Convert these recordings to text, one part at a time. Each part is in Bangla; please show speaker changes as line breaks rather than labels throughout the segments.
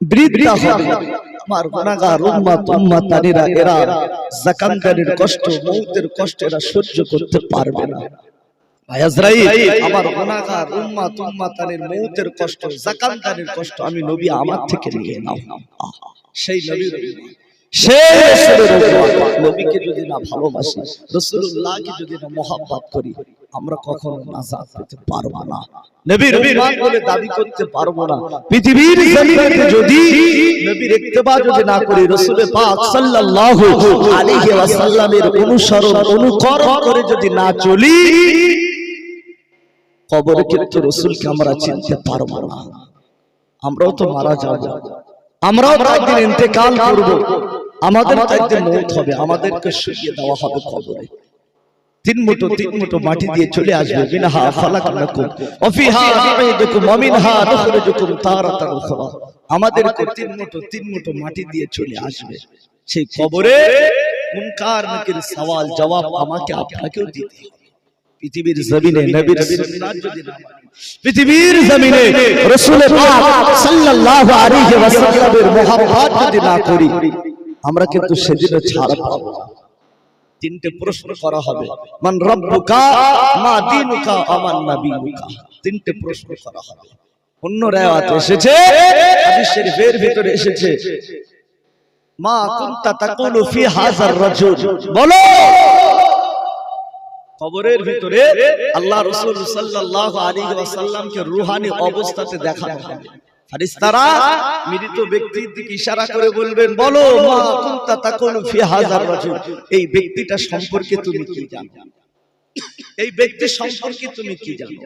বৃদ্ধা হবে। আমার গুনাহগার উম্মাত উম্মাতানিরা এরা জাকান্দারির কষ্ট মৌতের কষ্ট এরা সহ্য করতে পারবে না। আমার গুনাহগার উম্মাত উম্মাতানির মউতের কষ্ট কষ্ট আমি নবী আমার থেকে নিয়ে নাও। সেই নবীর। সেই নবীকে যদি না ভালোবাসি রাসূলুল্লাহকে যদি না মহব্বত করি আমরা কখনো নাজাত পেতে পারব না। নবীর বলে দাবি করতে পারব না। পৃথিবীর জমিনে যদি নবীর ইত্তেবা যদি না করি রাসূল পাক সাল্লাল্লাহু আলাইহি ওয়াসাল্লামের অনুসরণ অনুকরণ করে যদি না চলি কবরে কিন্তু রসুলকে আমরা চিনতে পারব না। আমরাও তো মারা যাব। আমরাও একদিন ইন্তেকাল করব। আমাদের একদিন মৌত হবে। আমাদেরকে শুইয়ে দেওয়া হবে কবরে। তিন মুঠো তিন মুঠো মাটি দিয়ে চলে আসবে। মিনহা খালাকনাকুম। ওয়া ফিহা ওয়া মিনহা নুখরিজুকুম তারাতান উখরা। আমাদেরকে তিন মুঠো তিন মুঠো মাটি দিয়ে চলে আসবে। সেই কবরে মুনকার নাকির সওয়াল জবাব আমাকে আপনাকেও দিতে হবে। পৃথিবীর জমিনে নবীর সুন্নাত যদি না পৃথিবীর জমিনে রাসূল পাক সাল্লাল্লাহু আলাইহি ওয়াসাল্লামের মুহাব্বত যদি না করি আমরা কিন্তু সেদিন ছাড় পাবো না। তিনটে প্রশ্ন করা হবে। মান রব্বুকা মা দীনুকা আমান নাবিয়ুকা তিনটে প্রশ্ন করা হবে। অন্য রায়াতে এসেছে হাদিস শরীফের ভিতরে এসেছে। মা কুনতা তাকুলু ফি হাযার রাজুল। বলো! কবরের ভিতরে আল্লাহ রসুল সাল্লাল্লাহু আলাইহি ওয়াসাল্লামকে রূহানি অবস্থাতে দেখানো হবে মৃত ব্যক্তির দিকে ইশারা করে বলবেন বলো মা কুনতা তাকুলু ফি হাযার রাজুল? এই ব্যক্তিটা সম্পর্কে তুমি কি জানো? এই ব্যক্তি সম্পর্কে তুমি কি জানো?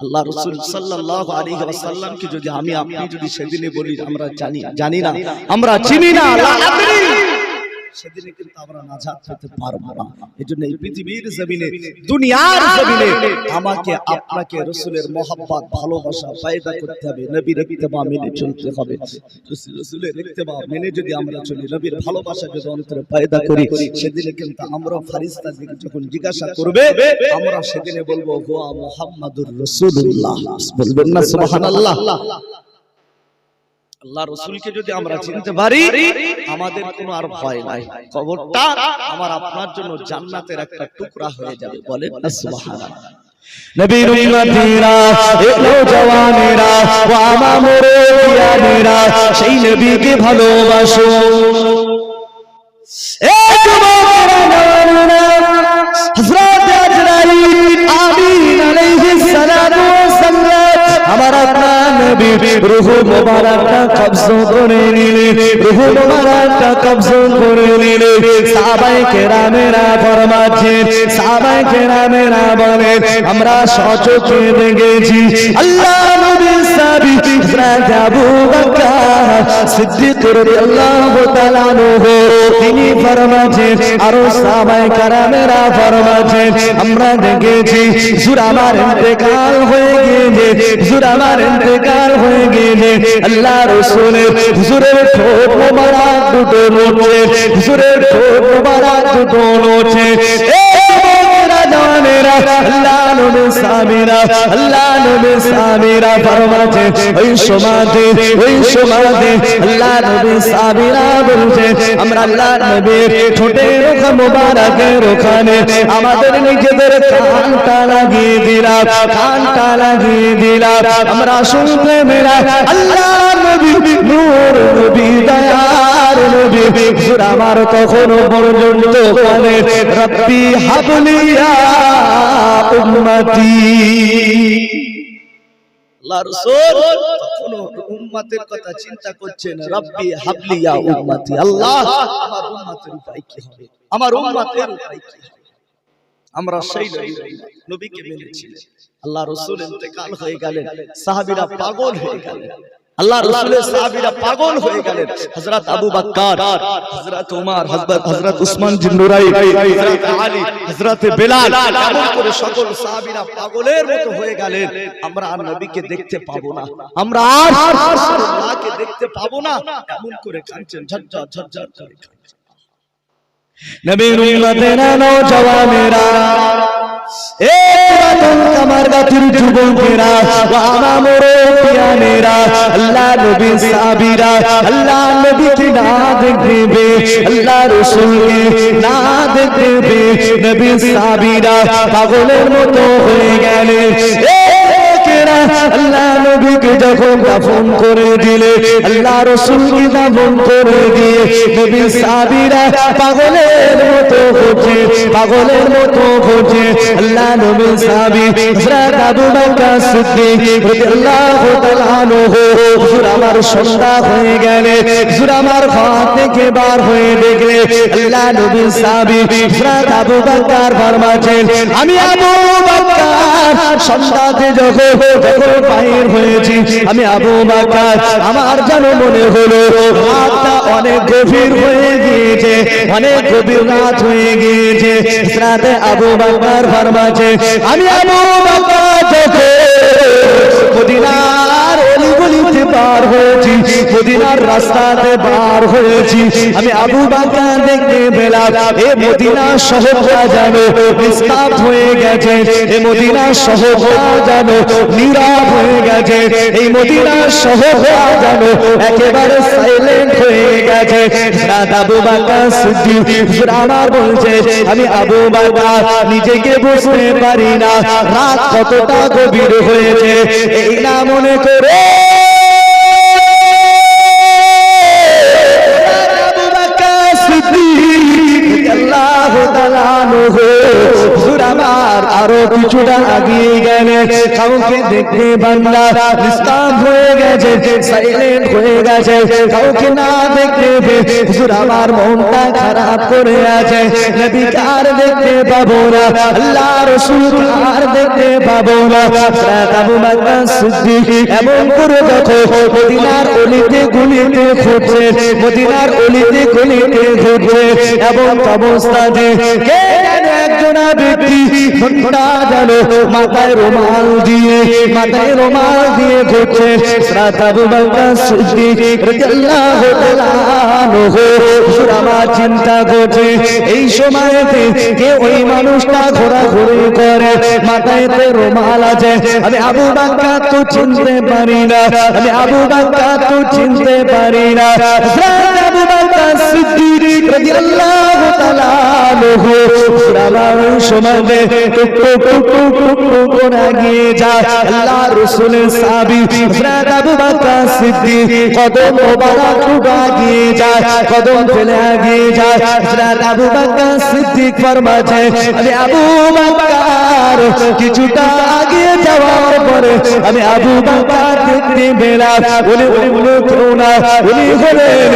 আল্লাহ রসুল সাল্লাল্লাহু আলাইহি ওয়াসাল্লামকে যদি আমি আপনি যদি সেদিনে বলি আমরা জানি জানি না। আমরা চিনি না সেদিনে কিন্তু আমরা নাজাত পেতে পারব না। এজন্য এই পৃথিবীর জমিনে দুনিয়ার জমিনে আমাকে আপনাকে রসুলের মহাব্বত ভালোবাসা পয়দা করতে হবে নবীর ইত্তেবা মেনে চলতে হবে। রসুলের ইত্তেবা মেনে যদি আমরা চলি নবীর ভালোবাসা যদি অন্তরে পয়দা করি সেদিনে কিন্তু আমরা ফারিস্তার দিকে যখন জিজ্ঞাসা করবে আমরা সেদিনে বলব হুয়া মুহাম্মাদুর রাসূলুল্লাহ। বলবেন না সুবহানাল্লাহ। আল্লাহ রসুলকে যদি আমরা চিনতে পারি, আমাদের কোনো আর ভয় নাই। কবরটা আমার আপনার জন্য জান্নাতের একটা টুকরা হয়ে যাবে। মুরব্বিয়ানেরা সেই নবীকে ভালোবাসো। নবী, রূহ মুবারকটা কবজ করে নিলে, রূহ মোবারকটা কবজ করে নিলে সাহাবাই কেরামেরা ফরমাচ্ছে সাহাবাই কেরামেরা বলে, আমরা সচকে দেখেছি, আল্লাহ নবী সিদ্দিক তিনি ফরমাচ্ছেন আর সাহাবায়ে কেরামেরা ফরমাচ্ছেন আমরা দেখেছি হুজুর ইন্তেকাল হয়ে গিয়েছে হুজুর ইন্তেকাল হয়ে গেলে আল্লাহ রসুলের হুজুরের ঠোঁট মোবারক দুটো নড়ছে হুজুরের ঠোঁট মোবারক দুটো নড়ছে এ যুবকেরা, জওয়ানেরা, আল্লাহ নবী সাহাবীরা, আল্লাহ নবী সাহাবীরা ফরমাচ্ছে, ওই সমাজে, ওই সমাজে, আল্লাহ নবী সাহাবীরা বলছে, আমরা আল্লাহ নবীর ঠোঁটের ওখা মোবারকের ওখানে আমাদের নিজেদের কানটা লাগিয়ে দিলাম কানটা লাগিয়ে দিলাম আমরা শুনতে মেরা আল্লাহ নবী নূর নবী দয়ার নবী হুজুর আমার তখনও পর্যন্ত কানে, রব্বি হাবলিয়া উম্মতি। আল্লাহ, আমার উম্মতের উপায় আমার আমরা রসুল হয়ে গেলেন, সাহাবীরা পাগল হয়ে গেলেন। আল্লাহ রসুলের সাহাবীরা পাগল হয়ে গেলেন। হযরত আবু বকর হযরত ওমর হযরত হযরত উসমান জিন নুরাই হযরত আলী হযরত বেলাল এমন করে সকল সাহাবীরা পাগলের মতো হয়ে গেলেন। আমরা আর নবীকে দেখতে পাবো না। আমরা আর রাসূলুল্লাহকে দেখতে পাবো না। এমন করে কাঁদছেন ঝরঝর ঝরঝর করে কাঁদছেন। নবীর উম্মতেরা নওজওয়ানেরা এ কামার গাতির যুবকেরা ও আমার মুরব্বিয়ানেরা আল্লাহ নবী সাহাবীরা আল্লাহ নবীকে পাগলের মতো হয়ে গেলেন লোকেরা আল্লাহ নবীকে যখন দাফন করে দিলে, আল্লাহ রসুলকে দাফন করে দিয়ে নবী সাহাবীরা পাগলের মতো হচ্ছে, পাগলের মতো হচ্ছে। আল্লাহ নবী সাহাবী হযরত আবু বকর আমার সন্ধ্যা হয়ে গেলে আমার ঘর থেকে বার হয়ে দেখলে, আল্লাহ নবী সাহাবী হযরত আবু বকর ফরমাচ্ছেন আমি আবু বকর আমি আবু বাকার, আমার যেন মনে হলো অনেক গভীর হয়ে গিয়েছে, অনেক গভীর রাত হয়ে গিয়েছে, রাতে আবু বকর ফরমাচ্ছে আমি আবু বকর যখন পার হয়েছি, মদিনার রাস্তাতে পার হয়েছি। আমি আবু বাকার দেখতে পেলাম, এ মদিনা যেন হয়ে গেছে, এ মদিনা যেন নীরব হয়ে গেছে, এই মদিনা যেন একেবারে সাইলেন্ট হয়ে গেছে। আবু আমার বলছে, আমি আবু নিজেকে বুঝতে পারি না, রাত কতটা গভীর হয়েছে, এই না মনে করে আল্লাহু আরও কিছুটা আগিয়ে গেলে কাউকে দেখতে বান্দা নিস্তাব হয়ে গেছে সাইলেন্ট হয়ে গেছে। কাউকে না দেখতে হুজুর আমার মনটা খারাপ করে আছে। নবী কার দেখতে পাবো না, আল্লাহ রাসূল কার দেখতে পাবো না। আবু বকর সিদ্দিক এমন করে দেখো, মদিনার অলিতে গলিতে ঘুরছে, মদিনার অলিতে গলিতে ঘুরছে। এবং অবস্থাতে কে যেন একজন ব্যক্তি ঘণ্টা জানো মাথায় রুমাল দিয়ে, মাথায় রুমাল দিয়ে ঘুরছে আবু বকর সিদ্দিক রাদিয়াল্লাহু তাআলা আমার চিন্তা করছে, এই সময়তে কে ওই মানুষটা ঘোরাঘুরি করে? মাথায় তে রুমাল আছে। আমি আবু বাক্কা তো চিনতে পারি না। আমি আবু বাক্কা তো চিনতে পারি না। সিদ্দিক রাদিয়াল্লাহু তাআলা আনহু আমার সমাজে টুক টুক টুক করে এগিয়ে যায়। আল্লাহ রাসূলের সাহাবী কিছুটা আগে যাওয়ার পরে আমি আবু বাক্কার দেখতে উনি হলেন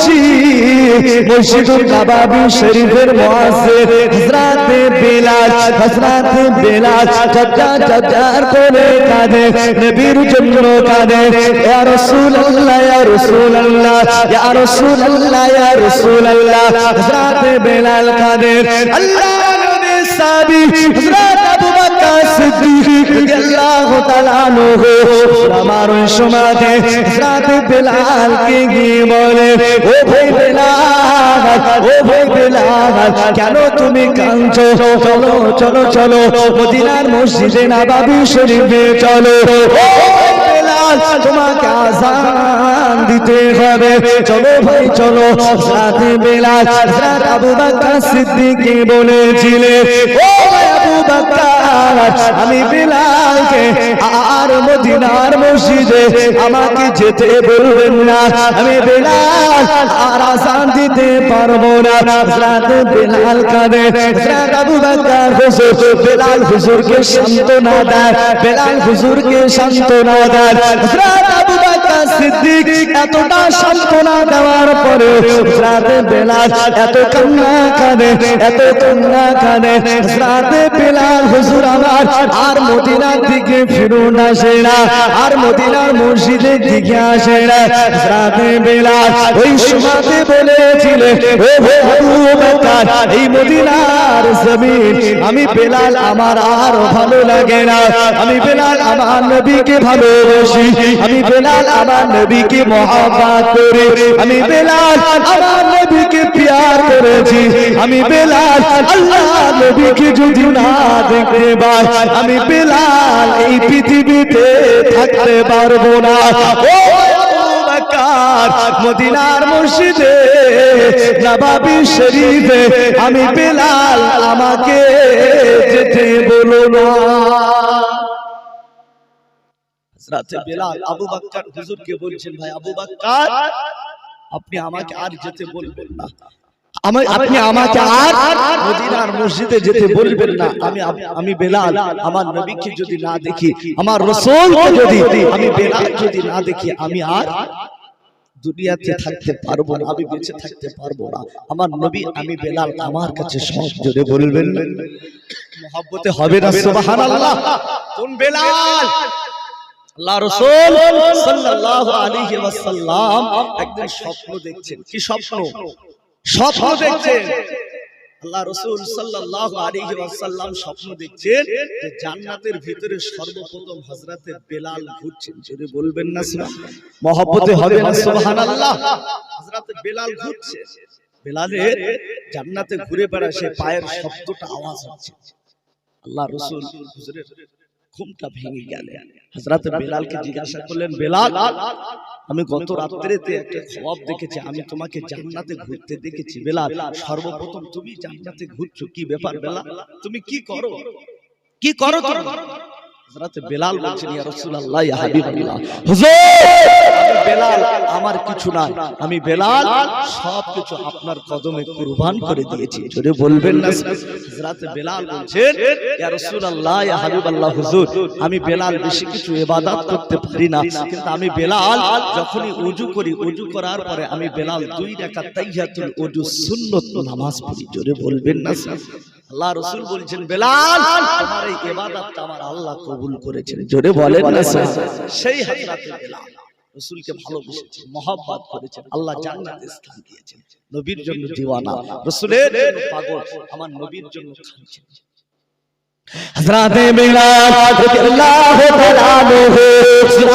মসজিদ মসজিদুল নবাবী শরীফের মুয়াজ্জিন হযরত বেলাল হযরত বেলাল চাচা চাচার কোলে কাঁদে, নবীর জন্য কাঁদে, ইয়া রাসূলুল্লাহ ইয়া রাসূলুল্লাহ ইয়া রাসূলুল্লাহ ইয়া রাসূলুল্লাহ, হযরত বেলাল কাঁদে, আল্লাহ নবী সাহাবী হযরত সিদ্দিক আমার ওই সমাজে হযরত বেলালকে গিয়ে বলে, ও ভাই বেলাল, ও ভাই বেলাল, কেন তুমি কাঁদছো? চলো চলো চলো, মদিনার মসজিদে নবাবী শরীফে চলো। তোমাকে আজান দিতে হবে। চলো ভাই, চলো বেলাল হযরত আবু বকর সিদ্দিককে বলেছিলেন, ও আবু বকর আমি বেলালকে আর মদিনার মসজিদে আমাকে যেতে বলবেন না। আমি বেলাল, আর আসান দিতে পারব না। হযরত বেলাল আবু হুজুর, বেলাল হুজুরকে সান্ত্বনা দেয়। বেলাল হুজুরকে সান্ত্বনা দেয়। আবু সিদ্দিক এতটা সান্ত্বনা দেওয়ার পরে বেলাল এত কান্না এত কান্না বেলাল হুজুর আমার আর মদিনার দিকে ফিরুন আসে না আর মদিনার মসজিদের দিকে আসে না। রাতে বেলাল ওই সমাজে বলেছিলেন ও এই মদিনার জমিন, আমি বেলাল আমার আর ভালো লাগে না। আমি বেলাল আমার নবীকে ভালোবাসি, আমি বেলাল আমার নবীকে মহাব্বত করে। আমি বেলাল আমার নবীকে প্যার করেছি। আমি বেলাল আল্লাহ নবীকে যদি না দেখতে পাই, আমি বেলাল এই পৃথিবীতে থাকতে পারব না। মদিনার মসজিদে, নবাবি শরীফে আমি বেলাল, আমাকে যেতে বলো না।
হযরতে বেলাল আবু বকর হুজুরকে বলছেন, ভাই আবু বকর আপনি আমাকে আর যেতে বলবেন না।
আপনি আমাকে আর মদিনার মসজিদে যেতে বলবেন না। আমি আমি বেলাল আমার নবীকে যদি না দেখি আমার রসুলকে যদি আমি বেলাল যদি না দেখি আমি আর দুনিয়াতে থাকতে পারব না আমি বেঁচে থাকতে পারব না। আমার নবী আমি বেলাল আমার কাছে সব জোরে বলবেন। মহাব্বতে হবে না সুবহানাল্লাহ। কোন বেলাল? আল্লাহ রাসূল সাল্লাল্লাহু আলাইহি ওয়াসাল্লাম একদিন স্বপ্ন দেখছেন। কি স্বপ্ন? স্বপ্ন দেখছেন। আল্লাহ রসুল ওয়াসাল্লাম স্বপ্ন দেখছেন যে জান্নাতের ভিতরে সর্বপ্রথম হযরতে বেলাল ঘুরছেন। যদি বলবেন না মহব্বতে হবে না। সুবহানাল্লাহ। হযরতে বেলাল ঘুরছে। বেলালের জান্নাতে ঘুরে বেড়ায় সে পায়ের শব্দটা আওয়াজ হচ্ছে। আল্লাহ রসুল হুজুরের ঘুমটা ভেঙে গেল। হাজরাতে বেলালকে জিজ্ঞাসা করলেন বেলাল আমি গত রাত্রেতে একটা খব দেখেছি আমি তোমাকে জান্নাতে ঘুরতে দেখেছি বেলাল সর্বপ্রথম তুমি জান্নাতে ঘুরছো কি ব্যাপার বেলাল? তুমি কি করো? কি করো তুমি? হযরতে বেলাল বলছেন ইয়া রাসূলুল্লাহ ইয়া হাবিবাল্লাহ। হুজুর! আমি বেলাল আমার কিছু নাই। আমি বেলাল সব কিছু আপনার কদমে কুরবান করে দিয়েছি। জোরে বলবেন না হযরতে বেলাল বলছেন ইয়া রাসূলুল্লাহ ইয়া হাবিবাল্লাহ হুজুর আমি বেলাল বেশি কিছু ইবাদত করতে পারি না। কিন্তু আমি বেলাল যখনই ওযু করি ওযু করার পরে আমি বেলাল দুই রাকাত ওযু সুন্নত নামাজ পড়ি। জোরে বলবেন না আল্লাহ রসুল বলছেন বেলাল তোমার এই এবাদতটা আমার আল্লাহ কবুল করেছেন। জোরে বলেন না সেই হাজরাতে বেলাল রসুলকে ভালোবেসেছেন মহব্বত করেছেন। আল্লাহ জান্নাতে স্থান দিয়েছেন। নবীর জন্য দিওয়ানা। রসুলের পাগল আমার নবীর জন্য খানছেন। হযরতে বেলাল রাদিয়াল্লাহু তাআলা আনহু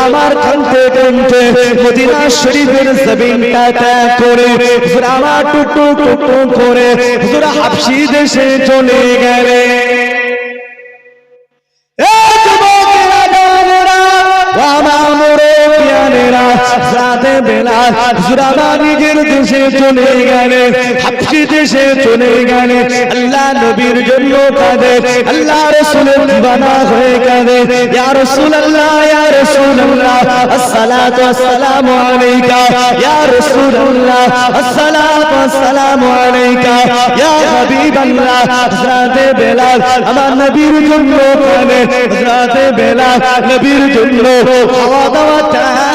আমার কান্তে কান্তে মদিনা শরীফের জমিনটা ত্যাগ করে হুজুর আমার টুকটু টুকটু করে হুজুর হাবশি দেশে চলে গেলেন বেলাল হুজুর নিজের দেশে চলে গেলেন হাবশি দেশে চলে গেলেন আল্লাহ নবীর জন্য কাঁদে, আল্লাহ রাসূলের দিওয়ানা হয়ে কাঁদে, ইয়া রাসূলুল্লাহ ইয়া রাসূলুল্লাহ, আসসালাতু ওয়াসসালামু আলাইকা, ইয়া রাসূলুল্লাহ, আসসালাতু ওয়াসসালামু আলাইকা, ইয়া হাবিবাল্লাহ, হযরত বেলাল আমার নবীর জন্য কাঁদে, হযরত বেলাল নবীর জন্য খাওয়া দাওয়া ত্যাগ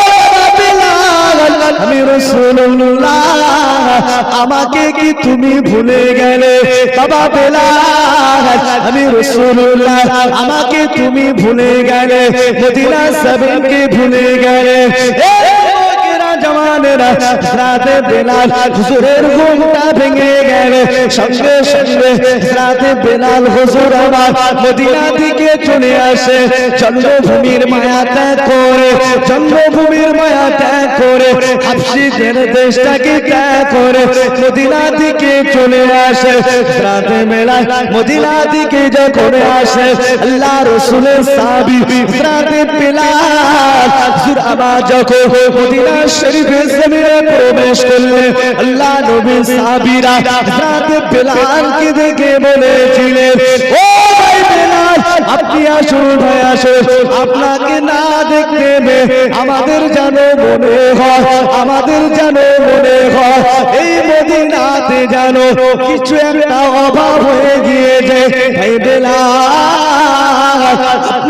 আমি রসুল্লাহ আমাকে কি তুমি ভুলে গেলে? বাবা বেলাল, আমি রসুল্লাহ আমাকে তুমি ভুলে গেলে। মদিনা সাবেনকে ভুলে গেলে। এ রাতে বেলাল হুজুরের ঘুমটা ভেঙে গেলে। সঙ্গে সঙ্গে রাতে বেলাল হুজুর আমার মদিনা থেকে চলে আসে। জন্মভূমির মায়া ত্যাগ করে জন্মভূমির মায়া ত্যাগ করে, হাফসিদের দেশটাকে ত্যাগ করে মদিনা থেকে চলে আসে। রাতে বেলাল মদিনা থেকে যখন আসে, আল্লাহ রসুলের সাবি রাতে বেলাল হুজুর আমার যখন মদিনা শরীফের জমিনে প্রবেশ করলে আল্লাহ নবী হযরত বেলালকে দেখে বলেছিলেন, ও ভাই বেলাল, আপনি আসুন ভাই, আসুন। আপনাকে না আমাদের যেন মনে হয়, আমাদের যেন মনে হয়, এই মদিনাতে যেন কিছু একটা অভাব হয়ে গিয়েছে। ভাই বেলাল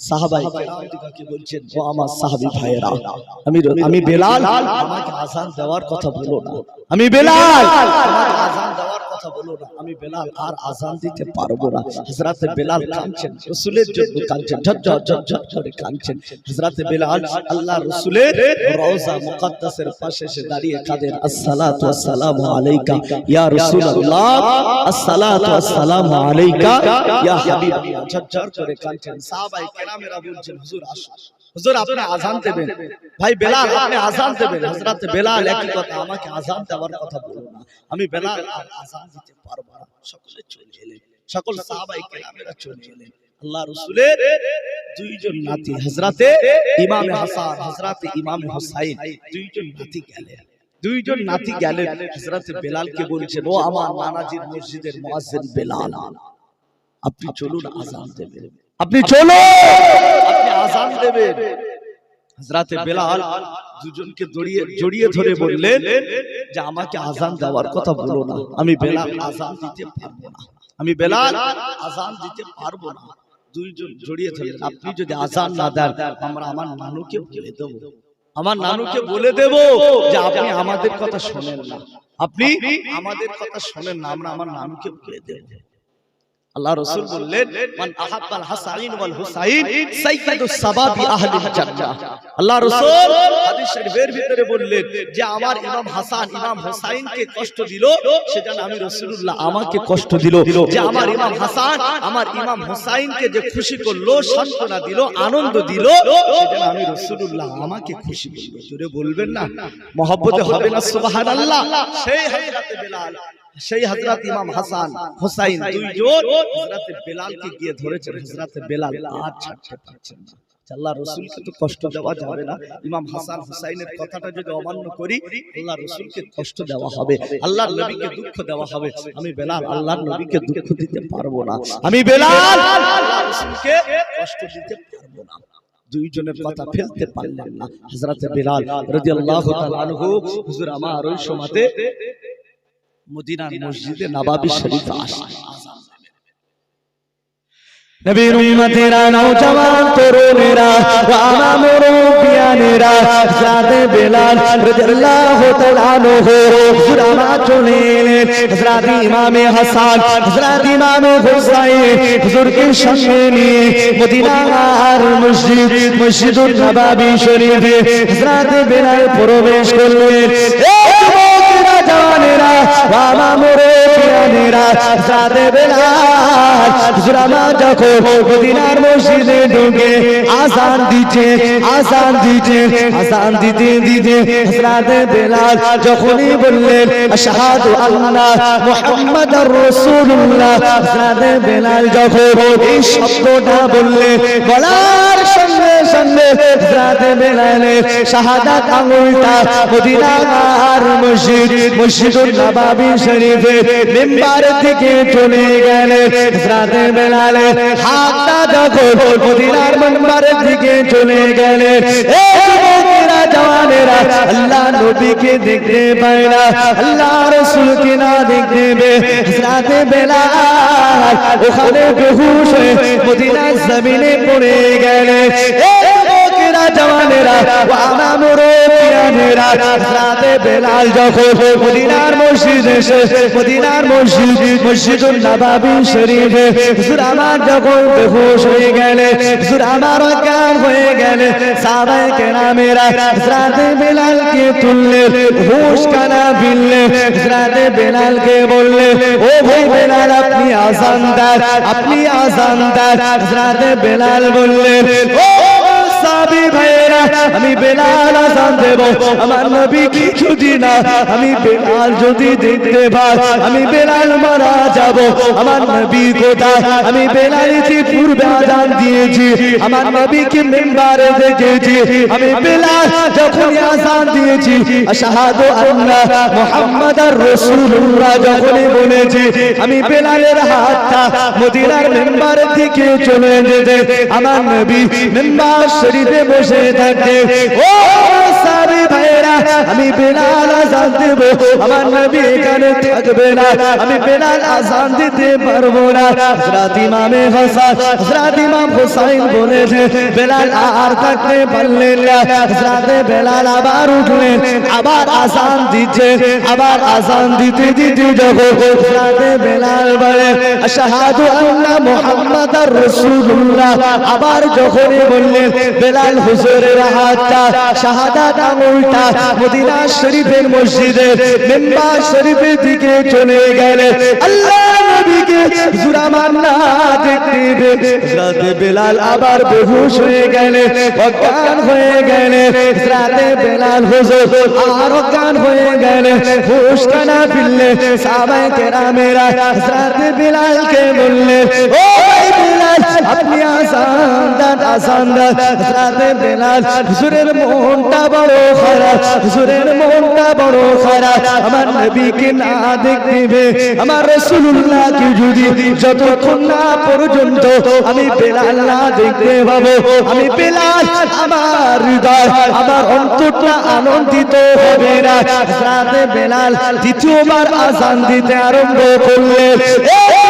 সাহাবাই কেরাম বলছেন ও আমার সাহাবী ভাইয়েরা আমি আমি বেলাল আমাকে আজান দেওয়ার কথা বলো না। আমি বেলাল আমাকে কথা বলো না, আমি বেলাল আর আজান দিতে পারব না। হযরতে বেলাল কাঁদছেন, রাসূলের জন্য কাঁদছেন ঝরঝর ঝরঝর করে কাঁদছেন। হযরতে বেলাল আল্লাহ রাসূলের রওজা মুকদ্দাসের পাশে এসে দাঁড়িয়ে কাঁদেন, আসসালাতু ওয়াসসালামু আলাইকা ইয়া রাসূলুল্লাহ, আসসালাতু ওয়াসসালামু আলাইকা ইয়া হাবিবাল্লাহ ঝরঝর করে কাঁদছেন। সাহাবায়ে কেরামেরা বলছেন, হুজুর আসুন হুজুর, আপনি আজান দেবেন। ভাই, বেলাল, আপনি আজান দেবেন। হযরত বেলাল, একই কথা, আমাকে আজান দেওয়ার কথা বলো না। আমি বেলাল আর আজান দিতে পারব না। সকলে চলে এলেন। সকল সাহাবায়ে কেরামেরা চলে এলেন। আল্লাহ রাসূলের দুইজন নাতি, হযরতে ইমাম হাসান, হযরতে ইমাম হুসাইন, দুইজন নাতি গেলেন। দুইজন নাতি গেলেন। হযরতে বেলালকে বলছেন ও আমার নানাজির মসজিদের মুয়াজ্জিন বেলাল, আপনি চলুন আজান দেবেন।
আপনি চলো
আপনি আজান দেবেন। হযরতে বেলাল দুজনকে জড়িয়ে জড়িয়ে ধরে বললেন যে আমাকে আজান দেওয়ার কথা বলো না। আমি বেলাল আজান দিতে পারব না। আমি বেলাল আজান দিতে পারব না। দুইজন জড়িয়ে ধরলেন। আপনি যদি আজান না দেন, আমরা আমার নানুকে বলে দেব। আমার নানুকে বলে দেব যে আপনি আমাদের কথা শোনেন না। আপনি আমাদের কথা শোনেন না, আমরা আমার নানুকে বলে দেব। আল্লাহ রাসূল বললেন, মান আহাব্বাল হাসাইন ওয়াল হুসাইন সাইয়্যিদুস সাবাবি আহলিল জান্নাহ। আল্লাহ রাসূল হাদিস শরীফের ভিতরে বললেন যে, আমার ইমাম হাসান, ইমাম হুসাইনকে কষ্ট দিল সেজন্য আমি রাসূলুল্লাহ আমাকে কষ্ট দিল। যে, আমার ইমাম হাসান, আমার ইমাম হুসাইনকে যে খুশি করল, সান্ত্বনা দিল, আনন্দ দিল সেজন্য আমি রাসূলুল্লাহ আমাকে খুশি করল। জোরে বলবেন না? মহব্বতে হবে না, সুবহানাল্লাহ। সেই হযরত বেলাল সেই হযরত ইমাম হাসান হুসাইন দুইজন হযরত বেলালকে গিয়ে ধরেছেন। হযরত বেলাল আর ছাড়তে পারছেন না। আল্লাহ রসুলকে তো কষ্ট দেওয়া যাবে না। ইমাম হাসান হুসাইনের কথাটা যদি অমান্য করি আল্লাহ রসুলকে কষ্ট দেওয়া হবে আল্লাহ নবীকে দুঃখ দেওয়া হবে। আমি বেলাল আল্লাহ নবীকে দুঃখ দিতে পারব না। আমি বেলাল আল্লাহ রসুলকে কষ্ট দিতে পারব না। দুইজনের কথা ফেলতে পারলেন না। হযরত বেলাল রাদিয়াল্লাহু তাআলা আনহু হুজুর আমার ওই সময়তে মদিনার মসজিদে নবাবী শরীফ আসলেন
নবীর উম্মতেরা নওজওয়ান তরুণেরা ও আমার মুরব্বিয়ানেরা হযরত বেলাল রাদিয়াল্লাহু তাআলা আনহু হুজুরামা চলে এলেন। হযরত ইমামে হাসান হযরত ইমামে হুসাইন হুজুরকে সঙ্গে নিয়ে মদিনার মসজিদ মসজিদুন নবাবী শরীফে হযরত বেলাল প্রবেশ করলেন। ও আমার মুরব্বিয়ানেরা হযরত বেলাল হুজুরামা যখন মদিনার মসজিদে ঢুকে আজান দিচ্ছে আজান দিচ্ছে আজান দিতে দিতে হযরত বেলাল যখনই বললেন, আশহাদু আল্লাহ মুহাম্মাদুর রাসূলুল্লাহ হযরত বেলাল যখন এই শব্দটা বললেন সঙ্গে হযরত বেলালের শাহাদাত আঙ্গুলটা মদিনার মসজিদ মসজিদুন নবাবী শরীফে মিম্বার থেকে চলে গেলেন হযরত বেলালের হাতটা যখন মদিনার মিম্বারের দিকে চলে যুবকেরা জওয়ানেরা আল্লাহ নবীকে দেখতে পায় না আল্লাহ রাসূলকে না দেখতে হযরত বেলাল ওখানে বেহুশ হয়ে মদিনার জমিনে পড়ে যুবকেরা জওয়ানেরা ও আমার মুরব্বিয়ানেরা হযরত বেলাল যখন মদিনার মসজিদ এসে, মদিনার মসজিদ নবাবী শরীফে, হুজুর আমার যখন হয়ে গেলে, হুজুর আমার অজ্ঞান হয়ে গেলে কেরামেরা হযরত বেলালকে তুললেন হুশ কানা ফিরলে হযরত বেলালকে বললে, ও ভাই বেলাল, আপনি আজানদার আপনি হযরত বেলাল ও সাবি ভাইরা আমি বেলাল আজান দেব। আমার নবী কি যদি না, আমি বেলাল যদি দেখতে পাই, আমি বেলাল মারা যাব। আমার নবী কোথায়? আমি বেলাল যে পূর্বে আজান দিয়েছি, আমার নবীকে মেম্বারে দেখেছি। আমি বেলাল যখন আজান দিয়েছি, আশহাদু আন্না মুহাম্মাদার রাসূলুল্লাহ যখনই বলেছি, আমি বেলালের হাতটা মদিনার মেম্বারের দিকে চলে যেতে আমার নবী মেম্বার শরীফে বসে থাকে ও সারি ভাইরা আমি বেলাল আজান দেব, আমার নবী এখানে থাকবে না, আমি বেলাল আজান দিতে পারব না। হযরত ইমামে হাসান, হযরত ইমাম হুসাইন বলেছে, বেলাল আর থাকতে পারলেন না। হযরত বেলাল আবার উঠলেন, আবার আজান দিচ্ছে, আবার আজান দিতে দিতে যখন হযরত বেলাল বলে, আশহাদু আন্না মুহাম্মাদার রাসূলুল্লাহ। আবার যখনই বললেন, বেলাল হুজুরের হাতটা শাহাদাত আঙুলটা মদিনা শরীফের মসজিদে মেম্বার শরীফের দিকে চলে গেলেন আল্লাহ নবীকে হুজুর আমার না দেখতে হযরত বেলাল আবার বেহুশ হয়ে গেলেন অজ্ঞান হয়ে গেলেন হযরত বেলাল আর অজ্ঞান হয়ে গেলেন হুশ কানা ফিরলে সাহাবায়ে কেরামেরা হযরত বেলালকে বললেন ও বেলাল, আপনি আসান দান আসান বেলাল আমার নবীকে না দেখবে আমার রাসূলুল্লাহকে যদি যতক্ষণ না পর্যন্ত আমি বেলাল না দেখতে পাবো আমি বেলাল আমার হৃদয় আমার অন্তরটা আনন্দিত হবে না। রাতে বেলাল দ্বিতীয়বার আজান দিতে আরম্ভ যুবকেরা,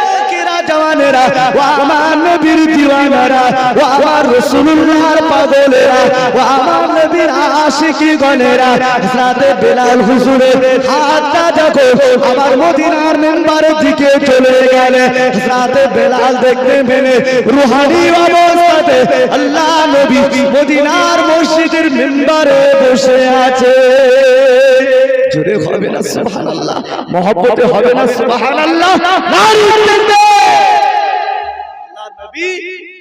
জওয়ানেরা ও আমার নবীর দিওয়ানারা ও আমার রাসূলুল্লাহর পাগলেরা ও আমার নবীর আশিকি হযরত বেলাল হুজুরের হাতটা যখন আমার মদিনার দিকে চলে গেলে। হযরত বেলাল দেখতে পেলে রুহানি অবস্থাতে আল্লাহ নবী মদিনার মসজিদের মেম্বারে বসে আছে। জোরে হবে না, সুবহানাল্লাহ। মহব্বতে হবে না, সুবহানাল্লাহ। নারী
নবী,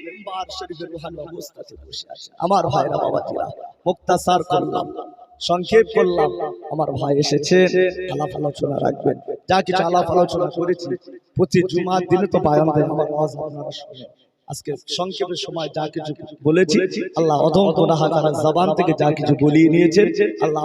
মেম্বার শরীফের রুহানি অবস্থাতে বসে আছে। আমার ভাইরা বাবাজিরা, মুক্তাসার করলাম, সংক্ষেপ করলাম, আমার ভাই এসেছে, আলাপ আলোচনা রাখবেন। যা কিছু আলাপ আলোচনা করেছি, প্রতি জুমার দিনে তো বায়ান দেয় আমার আওয়াজ আপনারা শুনে আজকে সংক্ষেপের সময় যা কিছু বলেছি, আল্লাহ অধম গুনাহগার জবান থেকে যা কিছু বলিয়ে নিয়েছেন, আল্লাহ